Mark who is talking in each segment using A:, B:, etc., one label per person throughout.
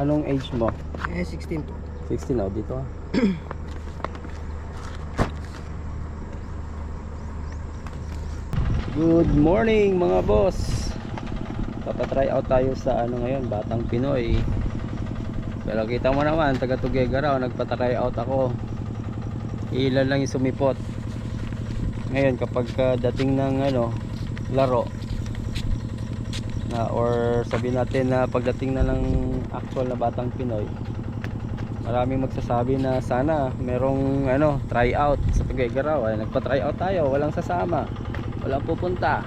A: Anong age mo?
B: Eh, 16 po.
A: 16 oh, dito ah. Good morning mga boss. Papatry out tayo sa ano ngayon, Batang Pinoy. Pero kita mo naman, taga Tugega raw, nagpatry out ako. Ilan lang yung sumipot. Ngayon kapag ka dating ng ano, laro na or sabihin natin na pagdating na ng actual na Batang Pinoy, maraming magsasabi na sana merong ano try out sa Tuguegarao ay nagpa-try out tayo walang sasama walang pupunta.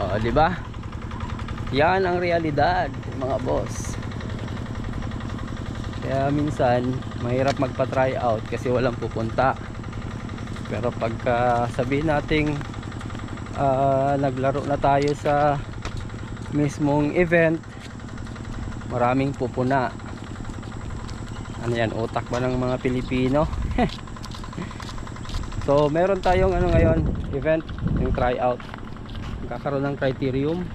A: O di ba? Yan ang realidad mga boss. Kaya minsan mahirap magpa-try out kasi walang pupunta. Pero pagka sabihin nating ah, naglaro na tayo sa mismong event maraming pupuna. Ano yan utak ba ng mga Pilipino? So meron tayong ano ngayon event yung tryout. Magkakaroon ng criterium.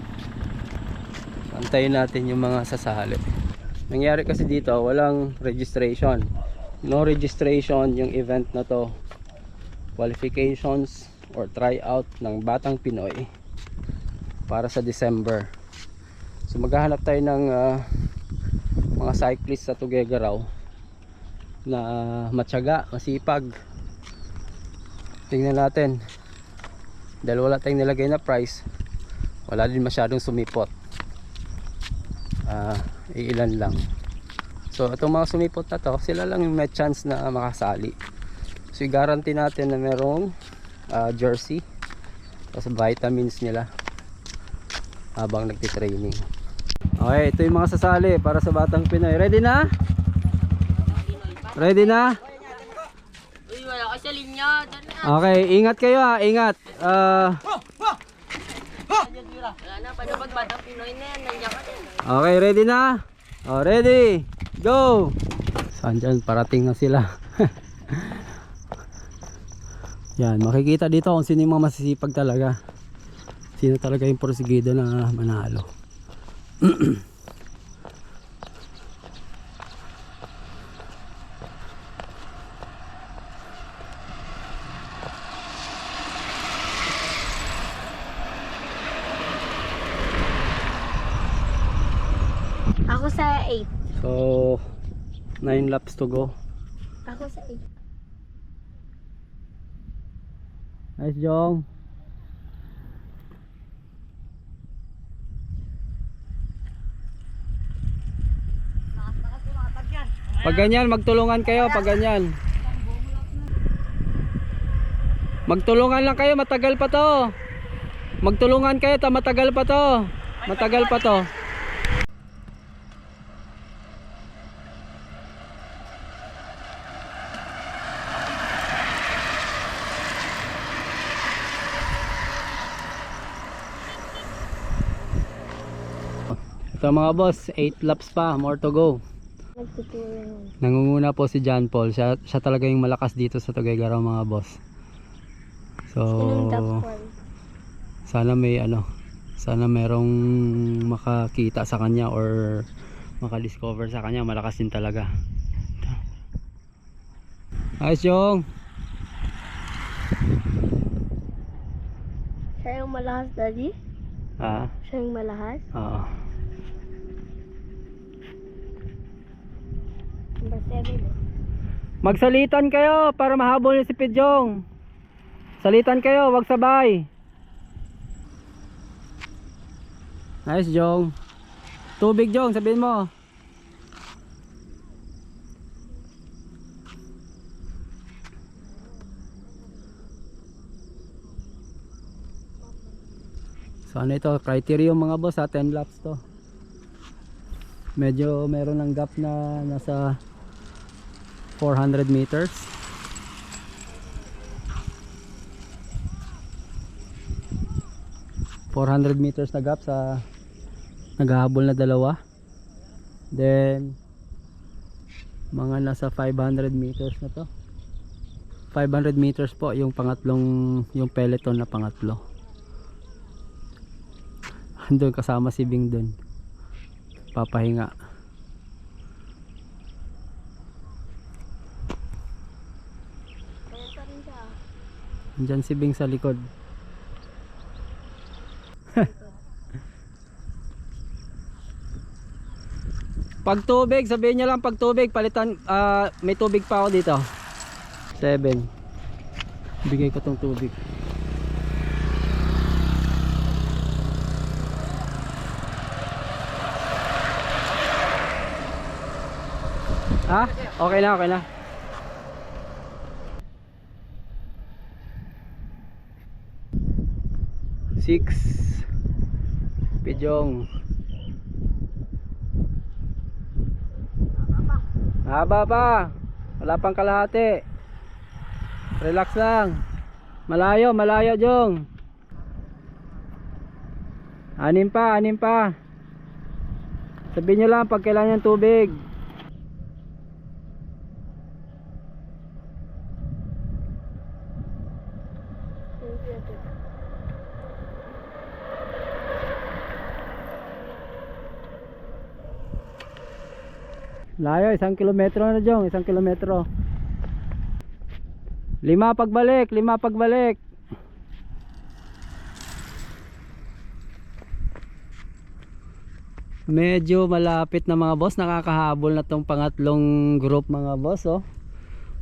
A: Antayin natin yung mga sasali. Nangyari kasi dito walang registration. No registration yung event na to. Qualifications or tryout ng Batang Pinoy para sa December so maghahanap tayo ng ah, mga cyclist sa Tuguegarao na matyaga, masipag. Tingnan natin. Dahil wala tayong nilagay na price wala din masyadong sumipot. Ah iilan lang. So itong mga sumipot na to sila lang yung may chance na makasali. So i-guarantee natin na merong ah, jersey tapos vitamins nila habang nagtitraining okay ito yung mga sasali para sa Batang Pinoy ready na? ready na?
C: Uy, wala ka sa
A: okay ingat kayo ha ingat Ah,
C: Wala na, paano batang Pinoy na yan?
A: Okay, ready na? Oh, ready? Go! Saan dyan? Parating na sila. Yan, makikita dito kung sino yung mga masisipag talaga. Sino talaga yung porsigido na manalo.
D: Ako sa 8.
A: So, 9 laps to go.
D: Ako sa 8.
A: Nice, Jong. Pag ganyan, magtulungan kayo. Pag ganyan. Magtulungan lang kayo. Matagal pa to. Magtulungan kayo. Ta matagal pa to. Matagal pa to. Ito mga boss, 8 laps pa, more to go. Nangunguna po si John Paul. Siya, siya talaga yung malakas dito sa Tuguegarao mga boss. So,
D: Sinong top 1?
A: sana may ano, sana merong makakita sa kanya or makadiscover sa kanya. Malakas din talaga. Ayos yung.
D: Siya yung malahas, daddy?
A: Ah,
D: Siya yung malahas?
A: oo.
D: Number 7 eh.
A: Magsalitan kayo para mahabol niyo si Pidjong. Salitan kayo, wag sabay. Nice, Jong. Tubig, Jong, sabihin mo. So ano ito, criterion mga boss ha, 10 laps to. Medyo meron ng gap na nasa 400 meters. Four hundred meters na gap sa naghahabol na dalawa. Then mga nasa 500 meters na to. 500 meters po yung pangatlong yung peloton na pangatlo. Doon kasama si Bing doon. Papahinga. Diyan si Bing sa likod. pag tubig, sabihin niya lang pag tubig, palitan, ah, may tubig pa ako dito. 7. Bigay ko tong tubig. Ha? Okay na, okay na. Six. Pidjong. Haba pa. Wala pang kalahati. Relax lang. Malayo, malayo, Jong. Anim pa, anim pa. Sabihin nyo lang pag kailangan ng tubig. Layo, isang kilometro na Jong, isang kilometro. Lima pagbalik, lima pagbalik. Medyo malapit na mga boss, nakakahabol na tong pangatlong group mga boss oh.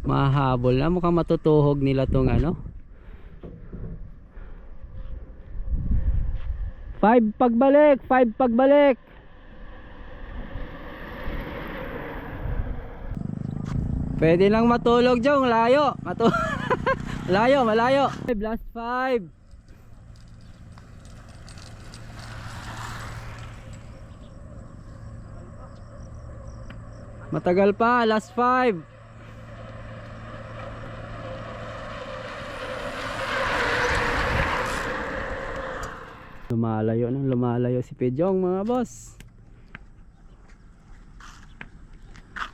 A: Mahabol na, mukhang matutuhog nila tong ano. Five pagbalik, five pagbalik. Pwede lang matulog Jong, layo. Matu layo, malayo. Last 5. Matagal pa, last 5. Lumalayo nang lumalayo si Pejong mga boss.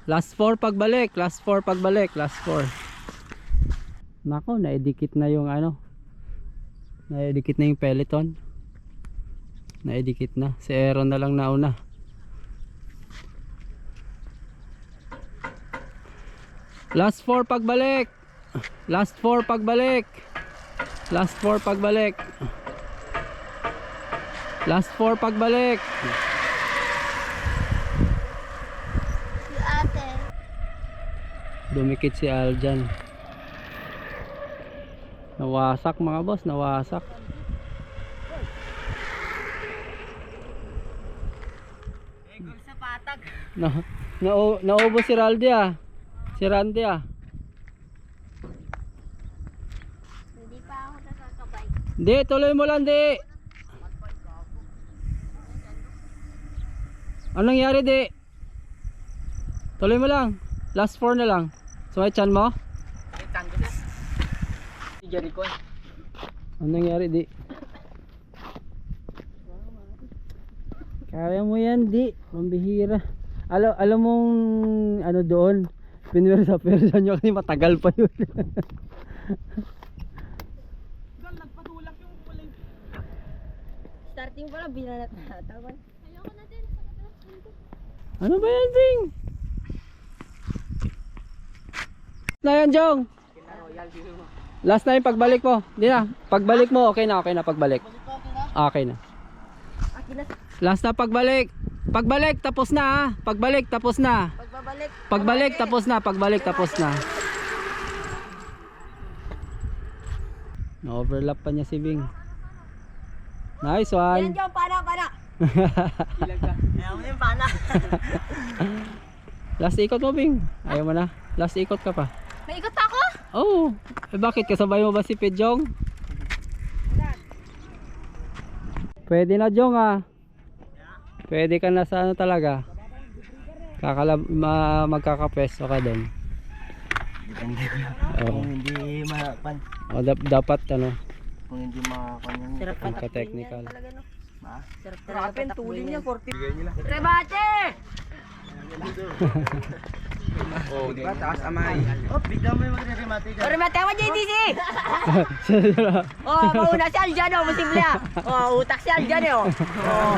A: Last 4 pagbalik, last 4 pagbalik, last 4. Nako, naidikit na yung ano. Naidikit na yung peloton. Naidikit na. Si Aaron na lang nauna. Last 4 pagbalik. Last 4 pagbalik. Last 4 pagbalik. Last 4 pagbalik.
D: Si
A: Dumikit si Aljan. Nawasak mga boss, nawasak.
C: Sa patag.
A: Na, na, naubos si Raldi ah. Si Randy ah.
D: Hindi pa ako nakakabay.
A: Di, tuloy mo lang di. Anong nangyari di? Tuloy mo lang. Last 4 na lang. So, chan mo?
C: Jericho.
A: Anong nangyari di? Kaya mo yan di. Mambihira. Alam, alam mong ano doon. Pinwer sa persa nyo kasi matagal pa yun.
C: Starting pa lang, binanat na. Tawan.
A: Ano ba yan, Bing? Na yan, Jong. Last na yung pagbalik mo. Hindi na. Pagbalik mo, okay na, okay na pagbalik. Okay na. Last na pagbalik. Pagbalik, tapos na ha. Pagbalik, tapos na.
C: Pagbabalik.
A: Pagbalik, tapos na. Pagbalik, tapos na. Na-overlap pa niya si Bing. Nice
C: Yan
A: one.
C: dyan, pana, pana. Ayaw mo yung pana.
A: Last ikot mo, Bing. Ayaw mo na. Last ikot ka pa.
C: May ikot pa ako?
A: Oh, eh bakit kasabay mo ba si Pidjong? Pwede na Jong ah. Pwede ka na sa ano talaga. Kakalab ma magkakapwesto ka doon.
B: Depende ko lang.
A: Oo.
B: Kung hindi mapan,
A: O, dap- dapat ano,
B: kung hindi makapan yung...
C: Sarap
A: ang ka-technical.
C: Talaga no.
B: Ha?
C: Sarap talaga patakbuhin tuloy niya, 40. Rebate!
B: Oh, di ba? Taas amay. Oh, bigla mo yung magre-remate dyan.
C: Rebate mo, JTC! Oh, mauna si Aljan, oh, posible ah. Oh, utak si Aljan, eh, oh. Oh,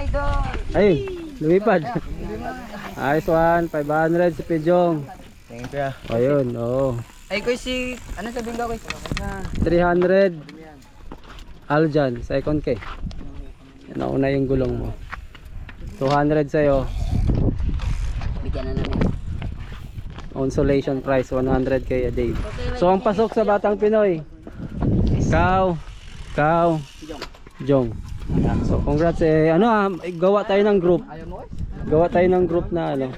C: Idol.
A: Ay, lumipad. Nice one, 500 si Pidjong.
B: Thank you.
A: Ayun, oo.
B: Ay, ko si... Ano sabihin ko, Kuy?
A: 300 Aljan, second K. Nauna yung gulong mo. 200 sa'yo.
C: Bigyan na namin.
A: Consolation price 100k a day. So ang pasok sa Batang Pinoy. Cow, Cow, Jong. So congrats eh ano ah, gawa tayo ng group.
B: Kuy?
A: Gawa tayo ng group na ano.